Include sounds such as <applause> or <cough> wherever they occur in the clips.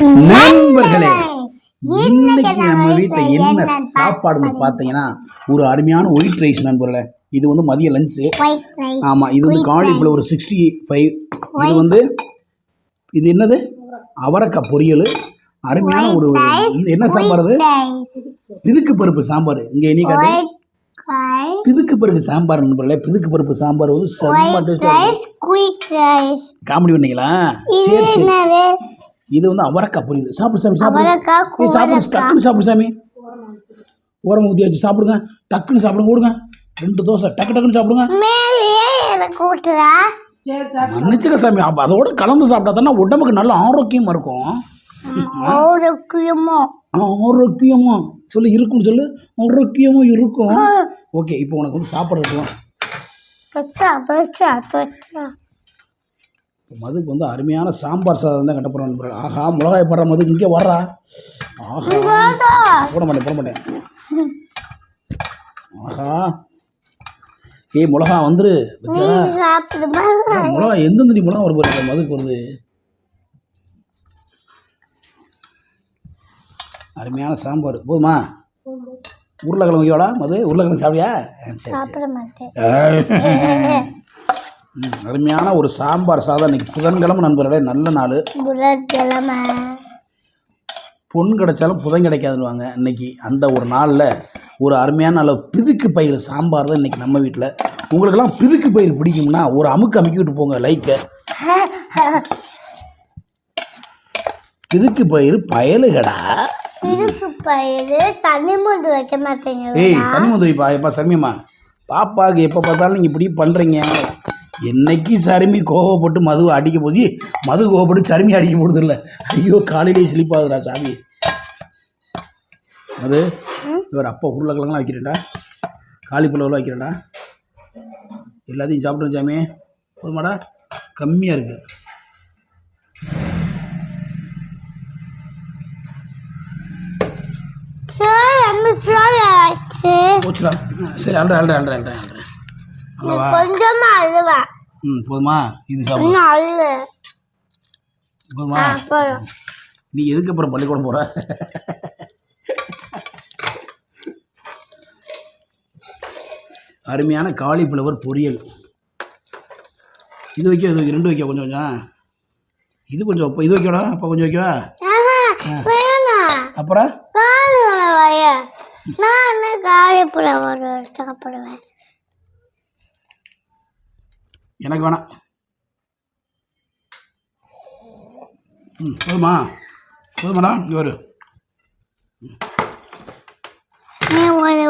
நண்பர்களே இன்னைக்கு நம்ம வீட்டில் என்ன சாப்பாடுன்னு பார்த்தீங்கன்னா ஒரு அருமையான ஒயிட் ரைஸ் நண்பர்களே. இது வந்து மதிய லஞ்சு ஆமாம் இது வந்து காலிஃப்ளவர் ஒரு சிக்ஸ்டி ஃபைவ் இது வந்து இது என்னது? அவரைக்காய் பொரியல். அருமையான ஒரு என்ன சாம்பார் அது? பிதுக்கு பருப்பு சாம்பார். இங்கே காட்டு? ரைஸ். பிதுக்கு பருப்பு சாம்பார் நண்பர்களே. பிதுக்கு பருப்பு சாம்பார் வந்து செம்ம காமெடி பண்ணீங்களா? சரி சரி. இது வந்து அவரைக்காய் பொரியல். சாப்பிடு சாமி சாப்பிடு. சாப்பிடு டக்குன்னு சாப்பிடு சாமி. ஓரமாக ஊற்றி வச்சு சாப்பிடுங்க. டக்குன்னு சாப்பிடுங்க ஓடுங்க. ரெண்டு தோசை டக்கு டக்குன்னு சாப்பிடுங்க. மன்னிச்சுக்க சாமி. அப்போ அதோட கலந்து சாப்பிட்டா தானே உடம்புக்கு நல்ல ஆரோக்கியமாக இருக்கும். ஒரு குயமோ ஆரோக்கியமா. சொல்லு இருக்குன்னு சொல்லு. ஆரோக்கியமா இருக்கும். ஓகே இப்போ உனக்கு வந்து சாப்பாடு இருக்கும் பச்சா பச்சா பச்சா இப்போ மதுக்கு வந்து அருமையான சாம்பார் சாதம் தான் கட்ட போகிறோம் ஆஹா மிளகாய் போடுற மது இங்கே வர்றா? ஆஹா. போட மாட்டேன் போட மாட்டேன். ஆஹா. ஏய் மிளகா வந்துரு. மிளகா எந்தெந்த மிளகா வர போகிறீங்க மதுக்கு வருது. அருமையான சாம்பார். போதுமா? உருளைக்கிழங்கு மது? உருளைக்கிழங்கு சாப்பிடியா? சரி சரி சாப்பிட மாட்டேன் ஏய். ம், அருமையான ஒரு சாம்பார் சாதம் இன்னைக்கு புதன்கிழமை நண்பர்களே நல்ல நாள். புதன்கிழமை. பொன் கிடைச்சாலும் புதன் கிடைக்காதுன்னுவாங்க. இன்னைக்கு அந்த ஒரு நாளில் ஒரு அருமையான நல்ல பிதுக்கு பயிர் சாம்பார் தான் இன்னைக்கு நம்ம வீட்டில் உங்களுக்கெல்லாம் பிதுக்கு பயிர் பிடிக்கும்னா ஒரு அமுக்கு அமுக்கி விட்டு போங்க லைக்கை பிதுக்கு பயிர் பயலுகடா. தண்ணி மூந்து வைக்க மாட்டேங்குது ஏய் தண்ணி வந்து வைப்பா எப்பா சர்மியம்மா பாப்பாவுக்கு எப்போ பார்த்தாலும் நீங்கள் இப்படி பண்ணுறீங்க என்னைக்கு சருமி கோவப்பட்டு மதுவை அடிக்க போது மது கோவப்பட்டு சருமி அடிக்க போகிறது இல்லை ஐயோ காலையிலே சிலிப்பாகுதுடா சாமி. அது இவர் அப்பா உருளைக்கிழங்கெலாம் வைக்கிறேன்டா. காலிப்பழவெல்லாம் வைக்கிறேன்டா. எல்லாத்தையும் சாப்பிட்டு சாமி. போதுமாடா. கம்மியாக இருக்குது ஆச்சு. போச்சுடா. சரி அல்றேன் அல்றேன் அல்றேன் அல்றேன் அல்லவா கொஞ்சமா அழுவா. ம் போதுமா? இது சாப்பிடு. போதுமா? அப்புறம் நீ எதுக்கு அப்புறம் பள்ளிக்கூடம் போகிற அருமையான காலிஃப்ளவர் பொரியல். இது வைக்க இது ரெண்டு வைக்க கொஞ்சம் கொஞ்சம். இது கொஞ்சம் இது வைக்கடா? அப்போ கொஞ்சம் வைக்கவா? அப்புறம்? காலி உணவாய நான் ஒரு சாப்பிடுவேன். எனக்கு வேணாம். ம் போதுமா? போதுமாடா இங்கே ஒரு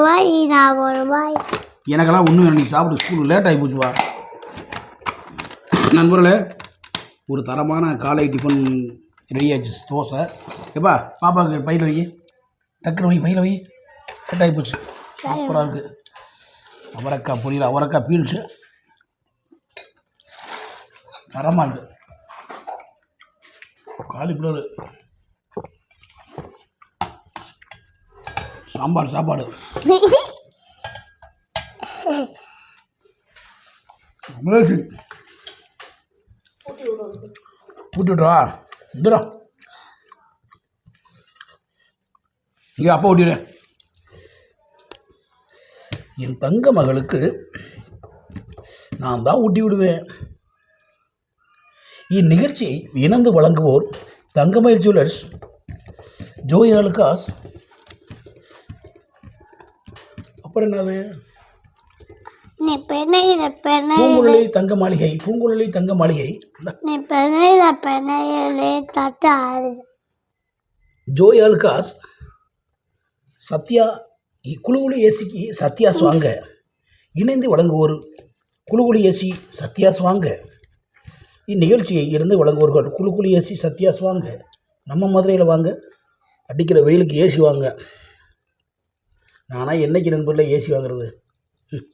வாய் நான் ஒரு வாய். எனக்கெல்லாம் ஒன்றும் நீ சாப்பிட்டு ஸ்கூல் லேட் ஆகி போச்சுப்பா நண்பர்களே ஒரு தரமான காலை டிஃபன் ரெடி ஆச்சு தோசை எப்பா பாப்பாவுக்கு பையில் வை. டக்குனு வை பையில் வை. கட் ஆகி போச்சு. சூப்பராக இருக்குது அவரைக்காய் பொரியல் அவரைக்காய் பீன்ஸு தரமாக இருக்குது காலிஃப்ளவர். சாம்பார் சாப்பாடு. அமேசிங் கூட்டி விட்றா இந்துடா. இங்கே அப்பா ஓட்டிடு என் தங்க மகளுக்கு நான் தான் ஊட்டி விடுவேன் இந்நிகழ்ச்சியை இணைந்து வழங்குவோர் தங்கமயில் ஜுவல்லர்ஸ் ஜோய் அலுகாஸ் அப்புறம் என்னது? பூங்குழலி தங்க மாளிகை பூங்குழலி தங்க மாளிகை ஜோய் அல்காஸ் சத்யா குளுகுளு ஏசிக்கு சத்யாஸ் வாங்க இணைந்து வழங்குவோர் குளுகுளு ஏசி சத்யாஸ் வாங்க இந்நிகழ்ச்சியை இருந்து வழங்குவோர்கள் குளுகுளு ஏசி சத்யாஸ் வாங்க நம்ம மதுரையில் வாங்க. அடிக்கிற வெயிலுக்கு ஏசி வாங்க. நானா என்னைக்கு நண்பரில் ஏசி வாங்குறது? ம்.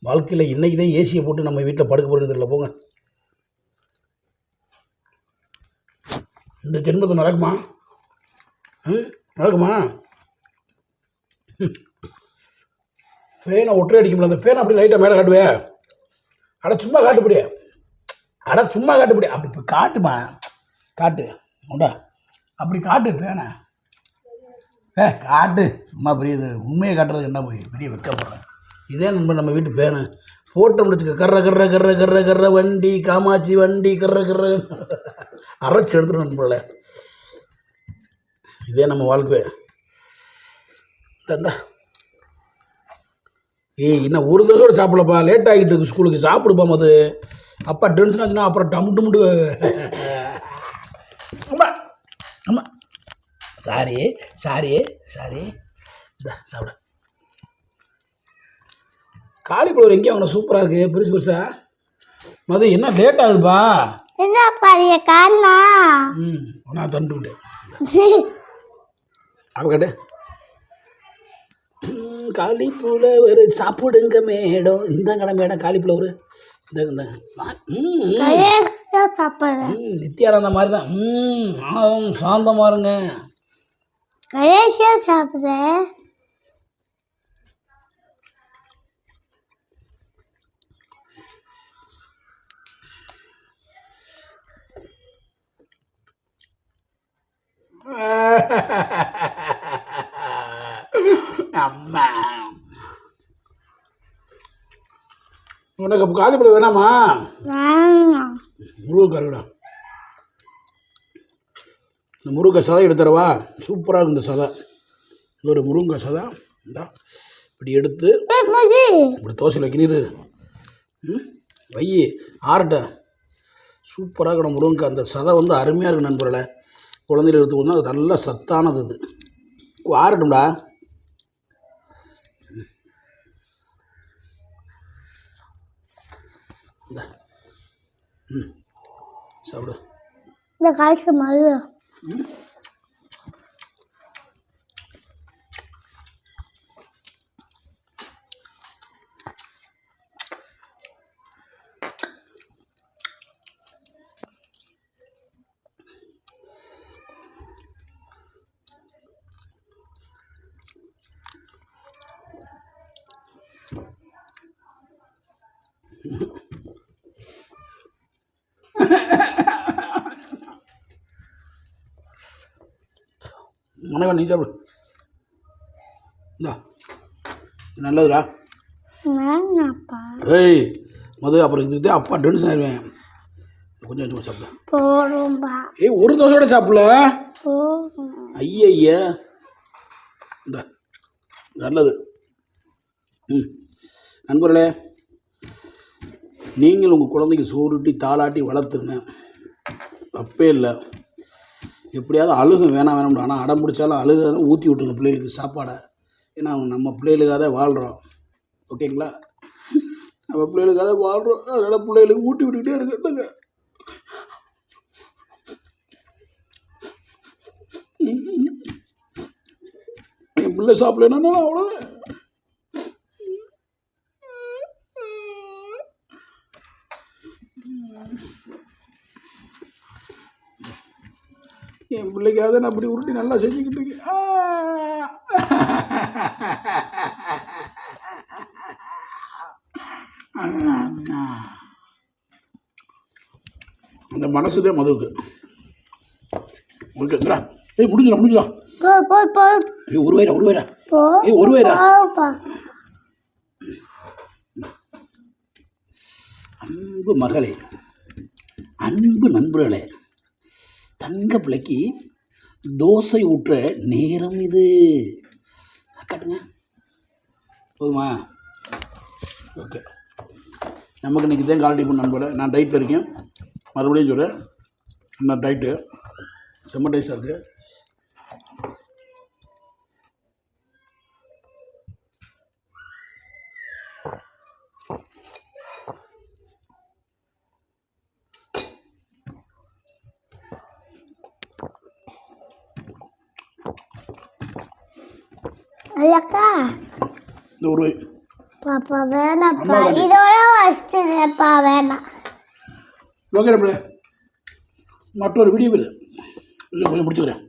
வாழ்க்கையில் இன்றைக்கி தான் ஏசியை போட்டு நம்ம வீட்டில் படுக்க போகிறது இல்லை போங்க. இந்த ஜென்மத்தில் நடக்குமா? ம் நடக்குமா? ஃபேனை ஒற்றை முடியல. அந்த ஃபேனை அப்படி லைட்டாக மேலே காட்டுவேன் அட சும்மா காட்டுப்படியே. அட சும்மா காட்டுப்படி அப்படி இப்போ காட்டுமா? காட்டு உண்டா அப்படி காட்டு பேன. ஏ காட்டு. அம்மா பெரிய இது உண்மையை காட்டுறதுக்கு என்ன போய் பெரிய வெக்கப்படுறேன் இதே நண்பன் நம்ம வீட்டு பேனு. போட்டோம்னு வச்சுக்க கர்ற கர்ற கர்ற கர்ற கர்ற வண்டி காமாட்சி வண்டி கர்ற கர்ற அரைச்சி எடுத்துட்டு நண்பர்களே. இதே நம்ம வாழ்க்கை. தந்தா. ஏய் இன்னும் ஒரு தோசையோட சாப்பிடலப்பா. லேட் ஆகிட்டு இருக்கு ஸ்கூலுக்கு. சாப்பிடுப்பா மது. அப்பா டென்ஷன் ஆச்சுன்னா அப்புறம் டம் டும்ட்டு அம்மா அம்மா. Sorry sorry sorry. இந்த சாப்பிட. காலிஃப்ளவர் எங்கேயும் அவங்க சூப்பராக இருக்குது பெருசு பெருசா. மது என்ன லேட் ஆகுதுப்பா? என்ன பழைய காரணா ம் நான் தண்டு விட்டேன். <laughs> அப்போ கேட்டு. காலிஃப்ளவர் சாப்பிடுங்க மேடம். இந்தாங்கடா மேடம் காலிஃப்ளவர் நித்யானந்த மாதிரி தான் ம் ஆம் சாந்தமாக இருங்க. கடைசியா சாப்பிட்றேன். அம்மா. உனக்கு அப்போ காலிப்பழம் வேணாமா? வேணாம். முருகை கருவிடா இந்த முருங்கை சதை எடுத்துறவா சூப்பராக இருக்கும் இந்த சதை. இது ஒரு முருங்கை சதை. இந்தா இப்படி எடுத்து. இப்படி தோசையில் வைக்கிறீரு ம்? வை ஆறட்டும் சூப்பராக இருக்கணும் முருங்கை. அந்த சதை வந்து அருமையாக இருக்கு நண்பர்களே. குழந்தைகள் எடுத்துக்கணும் அது நல்ல சத்தானது இது ஆறட்டும்டா. ம். சாப்பிடு. இந்த காய்ச்சி மல்லு மனைவன் நீ சாப்பிடு. இந்தா இது நல்லதுடா. ஏய் மது அப்புறம் இதுக்கு அப்பா டென்ஷன் ஆயிடுவேன் கொஞ்சம் கொஞ்சமாக சாப்பிடு. ஏய் ஒரு தோசையோட சாப்பிடல? ஐயய்ய இந்தா நல்லது. ம் நண்பர்களே நீங்கள் உங்கள் குழந்தைக்கு சோறுட்டி தாளாட்டி வளர்த்துருங்க. தப்பே இல்லை. எப்படியாவது அழுகும் வேணாம் வேணாம் ஆனால் அடம் பிடிச்சாலும் அழுக ஊற்றி விட்டுருங்க பிள்ளைகளுக்கு சாப்பாடை. ஏன்னா அவங்க நம்ம பிள்ளைகளுக்காக தான் வாழ்கிறோம் ஓகேங்களா? நம்ம பிள்ளைகளுக்காக தான் வாழ்கிறோம் அதனால் பிள்ளைகளுக்கு ஊட்டி விட்டுக்கிட்டே இருக்குதுங்க என் பிள்ளை சாப்பிடலன்னா அவ்வளோதான் என் பிள்ளைக்காக நான் அப்படி உருட்டி நல்லா செஞ்சுக்கிட்டு இருக்கேன். அந்த மனசுதான் மதுவுக்கு. ஓகே இந்தா. ஏய் முடிஞ்சிடா முடிஞ்சிடா. போ போ போ. ஏய் ஒரு வயிறா ஒரு வயிறா ஏய் ஒரு வயிறா போப்பா அன்பு மகளே அன்பு நண்பர்களே தங்க பிள்ளைக்கு தோசை ஊற்ற நேரம் இது. காட்டுங்க. போதுமா? ஓகே. நமக்கு இன்றைக்கி தான் கால் டிஃபன் நண்பர்களே. நான் டைட் இருக்கேன். மறுபடியும் சொல்கிறேன் நான் டைட்டு செம்ம டேஸ்ட்டாக இருக்குது ஐயாக்கா இந்த ஒரு பாப்பா வேணாப்பா. இதோட வச்சுப்பா வேணாம் ஓகே நம்மளே மற்றொரு வீடியோவில் இல்லை கொஞ்சம் முடிச்சுக்கிறேன்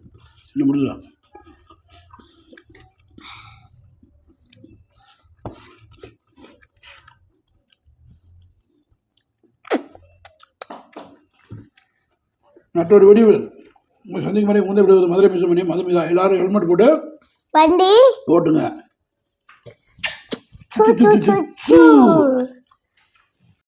இல்லை முடிச்சுக்கலாம் மற்றொரு உங்கள் சந்திக்கும் வரை உந்த விடுவது மதுரை மிஸ் பண்ணி மதுமிதா எல்லாரும் ஹெல்மெட் போட்டு வண்டி ஓட்டுங்க.